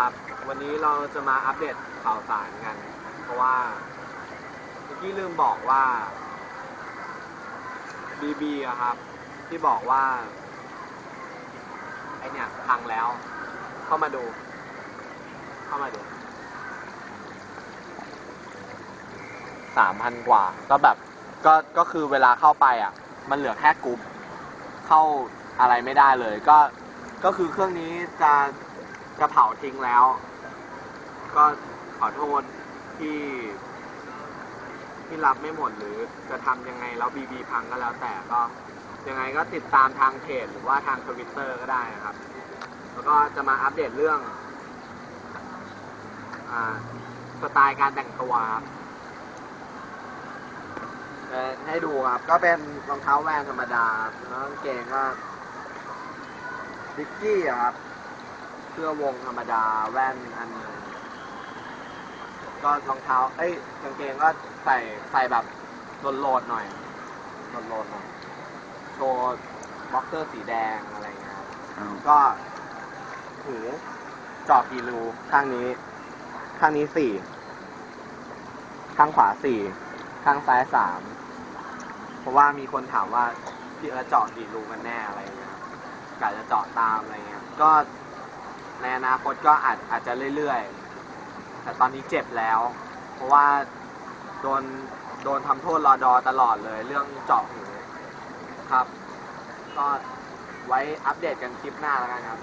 ครับ วันนี้เราจะมาอัปเดตข่าวสารกัน เพราะว่าเมื่อกี้ลืมบอกว่าบีบีอะครับ ที่บอกว่าไอเนี่ยพังแล้ว เข้ามาดู เข้ามาดูสามพันกว่า ก็แบบก็ก็คือเวลาเข้าไปอะ มันเหลือแค่กรุ๊ปเข้าอะไรไม่ได้เลย ก็ก็คือเครื่องนี้จะ จะเผาทิ้งแล้ว ก็ขอโทษที่ที่รับไม่หมดหรือจะทำยังไงแล้วบีบีพังก็แล้วแต่ก็ยังไงก็ติดตามทางเพจหรือว่าทางทวิตเตอร์ก็ได้นะครับ แล้วก็จะมาอัปเดตเรื่องอสไตล์การแต่งตัวครับให้ดูครับ ก็เป็นรองเท้าแวนธรรมดาแล้วกางเกงก็ดิกกี้ครับ เสื้อวงธรรมดาแว่นอันหนึงก็รองเท้า เอ้ยกางเกงก็ใส่ใส่แบบโลดๆหน่อยโลดๆหน่อยโชว์บ็อกเซอร์สีแดงอะไรเงี้ยครับก็หูเจาะกี่รูข้างนี้ ข้างนี้สี่ข้างขวาสี่ข้างซ้ายสามเพราะว่ามีคนถามว่าพี่เอิร์ธเจาะกี่รูกันแน่อะไรเงี้ยครับกะจะเจาะตามอะไรเงี้ย ก็ ในอนาคตก็อาจอาจจะเรื่อยๆ แต่ตอนนี้เจ็บแล้ว เพราะว่าโดนโดนทำโทษรอดอตลอดเลย เรื่องเจาะหูครับ ก็ไว้อัปเดตกันคลิปหน้าแล้วกันครับ